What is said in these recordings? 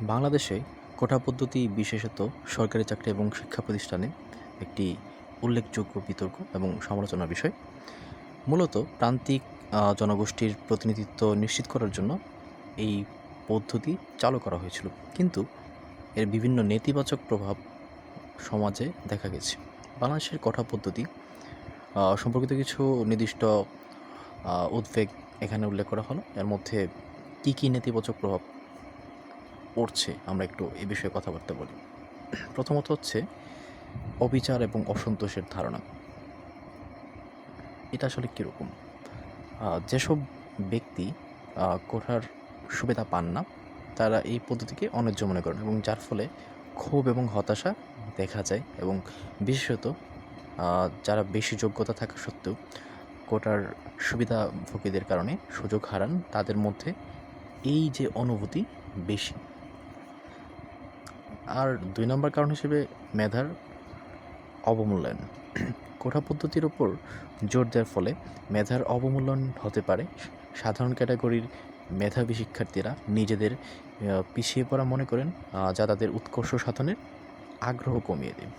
বাংলাদেশে কোটা পদ্ধতি বিশেষত সরকারি চাকরি এবং শিক্ষা প্রতিষ্ঠানে একটি উল্লেখযোগ্য বিতর্ক এবং সমালোচনার বিষয়। মূলত প্রান্তিক জনগোষ্ঠীর প্রতিনিধিত্ব নিশ্চিত করার জন্য এই পদ্ধতি চালু করা হয়েছিল। কিন্তু এর বিভিন্ন নেতিবাচক প্রভাব সমাজে দেখা গেছে। বাংলাদেশের কোটা পদ্ধতি সম্পর্কিত কিছু নির্দিষ্ট উদ্বেগ এখানে উল্লেখ করা হলো। এর মধ্যে কী কী নেতিবাচক প্রভাব পড়ছে, আমরা একটু এ বিষয়ে কথাবার্তা বলি। প্রথমত হচ্ছে অবিচার এবং অসন্তোষের ধারণা। এটা আসলে কীরকম? যেসব ব্যক্তি কোঠার সুবিধা পান না, তারা এই পদ্ধতিকে অন্যায্য মনে করেন এবং যার ফলে ক্ষোভ এবং হতাশা দেখা যায় এবং বিশেষত যারা বেশি যোগ্যতা থাকা সত্ত্বেও কোটার সুবিধাভোগীদের কারণে সুযোগ হারান, তাদের মধ্যে এই যে অনুভূতি বেশি। আর দুই নম্বর কারণ হিসেবে মেধার অবমূল্যায়ন। কোঠা পদ্ধতির ওপর জোর দেওয়ার ফলে মেধার অবমূল্যায়ন হতে পারে। সাধারণ ক্যাটাগরির মেধাবী শিক্ষার্থীরা নিজেদের পিছিয়ে পড়া মনে করেন যা তাদের উৎকর্ষ সাধনের আগ্রহ কমিয়ে দেয়।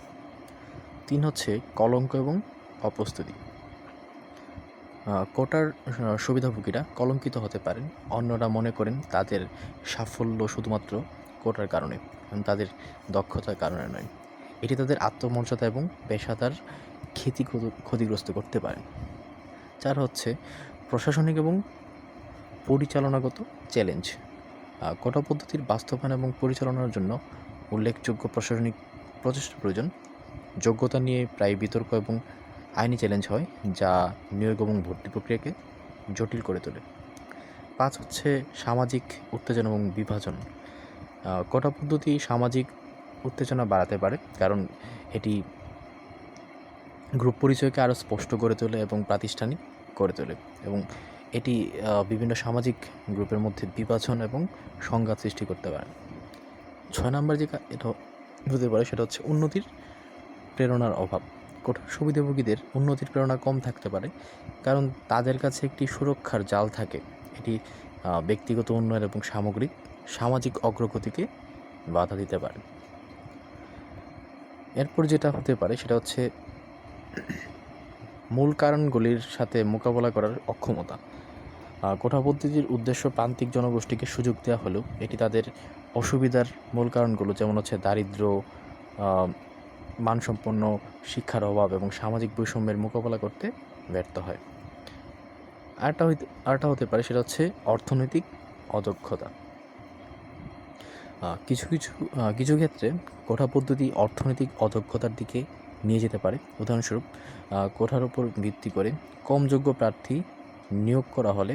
তিন হচ্ছে কলঙ্ক এবং অপ্রস্তুতি। কোটার সুবিধাভোগীরা কলঙ্কিত হতে পারেন। অন্যরা মনে করেন তাদের সাফল্য শুধুমাত্র কোটার কারণে তাদের দক্ষতার কারণে নয়। এটি তাদের আত্মমর্যাদা এবং পেশাদার ক্ষতি ক্ষতিগ্রস্ত করতে পারে। চার হচ্ছে প্রশাসনিক এবং পরিচালনাগত চ্যালেঞ্জ। কোটা পদ্ধতির বাস্তবায়ন এবং পরিচালনার জন্য উল্লেখযোগ্য প্রশাসনিক প্রচেষ্টা প্রয়োজন। যোগ্যতা নিয়ে প্রায় বিতর্ক এবং আইনি চ্যালেঞ্জ হয়, যা নিয়োগ এবং ভর্তি প্রক্রিয়াকে জটিল করে তোলে। পাঁচ হচ্ছে সামাজিক উত্তেজনা এবং বিভাজন। কোটা পদ্ধতি সামাজিক উত্তেজনা বাড়াতে পারে? কারণ এটি গ্রুপ পরিচয়কে আরও স্পষ্ট করে তোলে এবং প্রাতিষ্ঠানিক করে তোলে। এবং এটি বিভিন্ন সামাজিক গ্রুপের মধ্যে বিভাজন এবং সংঘাত সৃষ্টি করতে পারে। ছয় নম্বর যে এটা হতে পারে সেটা হচ্ছে উন্নতির প্রেরণার অভাব। কঠোর সুবিধাভোগীদের উন্নতির প্রেরণা কম থাকতে পারে, কারণ তাদের কাছে একটি সুরক্ষার জাল থাকে। এটি ব্যক্তিগত উন্নয়ন এবং সামগ্রিক সামাজিক অগ্রগতিকে বাধা দিতে পারে। এরপর যেটা হতে পারে সেটা হচ্ছে মূল কারণগুলির সাথে মোকাবেলা করার অক্ষমতা। কোঠা পদ্ধতির উদ্দেশ্য প্রান্তিক জনগোষ্ঠীকে সুযোগ দেওয়া হলেও এটি তাদের অসুবিধার মূল কারণগুলো যেমন হচ্ছে দারিদ্র্য আহ, মানসম্পন্ন শিক্ষার অভাব এবং সামাজিক বৈষম্যের মোকাবেলা করতে ব্যর্থ হয়। আরেকটা হইতে আরেকটা হতে পারে সেটা হচ্ছে অর্থনৈতিক অদক্ষতা। কিছু কিছু কিছু ক্ষেত্রে কোঠা পদ্ধতি অর্থনৈতিক অদক্ষতার দিকে নিয়ে যেতে পারে। উদাহরণস্বরূপ কোঠার উপর ভিত্তি করে কম যোগ্য প্রার্থী নিয়োগ করা হলে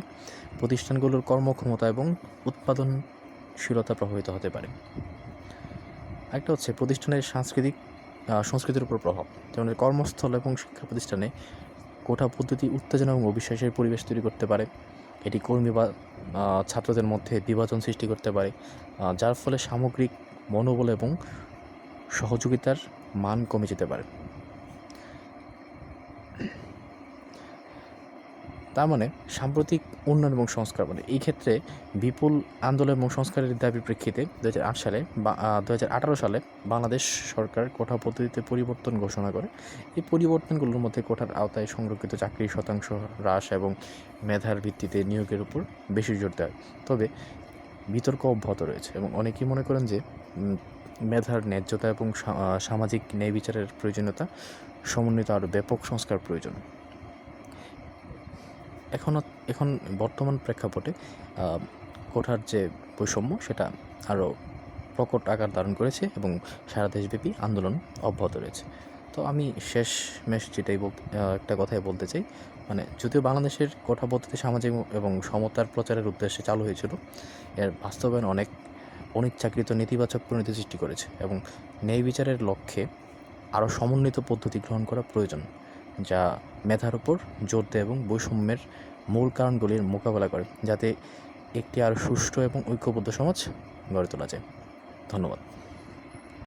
প্রতিষ্ঠানগুলোর কর্মক্ষমতা এবং উৎপাদনশীলতা প্রভাবিত হতে পারে। একটা হচ্ছে প্রতিষ্ঠানের সাংস্কৃতিক সংস্কৃতির উপর প্রভাব। যেমন কর্মস্থল এবং শিক্ষা প্রতিষ্ঠানে কোঠা পদ্ধতি উত্তেজনা এবং অবিশ্বাসের পরিবেশ তৈরি করতে পারে। এটি কর্মী বা ছাত্রদের মধ্যে বিভাজন সৃষ্টি করতে পারে যার ফলে সামগ্রিক মনোবল এবং সহযোগিতার মান কমে যেতে পারে। তার মানে সাম্প্রতিক উন্নয়ন এবং সংস্কার মানে এই ক্ষেত্রে বিপুল আন্দোলন এবং সংস্কারের দাবির প্রেক্ষিতে দু হাজার আট সালে বা দু হাজার আঠারো সালে বাংলাদেশ সরকার কোঠা পদ্ধতিতে পরিবর্তন ঘোষণা করে। এই পরিবর্তনগুলোর মধ্যে কোঠার আওতায় সংরক্ষিত চাকরির শতাংশ হ্রাস এবং মেধার ভিত্তিতে নিয়োগের উপর বেশি জোর দেয়। তবে বিতর্ক অব্যাহত রয়েছে এবং অনেকেই মনে করেন যে মেধার ন্যায্যতা এবং সামাজিক ন্যায় বিচারের প্রয়োজনীয়তা সমন্বিত আরও ব্যাপক সংস্কার প্রয়োজন। এখনও এখন বর্তমান প্রেক্ষাপটে কোঠার যে বৈষম্য, সেটা আরও প্রকট আকার ধারণ করেছে এবং সারা দেশব্যাপী আন্দোলন অব্যাহত রয়েছে। তো আমি শেষ মেশ যেটাই একটা কথাই বলতে চাই। মানে যদিও বাংলাদেশের কোঠা পদ্ধতি সামাজিক এবং সমতার প্রচারের উদ্দেশ্যে চালু হয়েছিল, এর বাস্তবায়ন অনেক অনিচ্ছাকৃত নেতিবাচক পরিণতি সৃষ্টি করেছে এবং ন্যায় বিচারের লক্ষ্যে আরও সমন্বিত পদ্ধতি গ্রহণ করা প্রয়োজন। যা মেধার উপর জোর দেয় এবং বৈষম্যের মূল কারণগুলির মোকাবেলা করে, যাতে একটি আরও সুষ্ঠু এবং ঐক্যবদ্ধ সমাজ গড়ে তোলা যায়। ধন্যবাদ।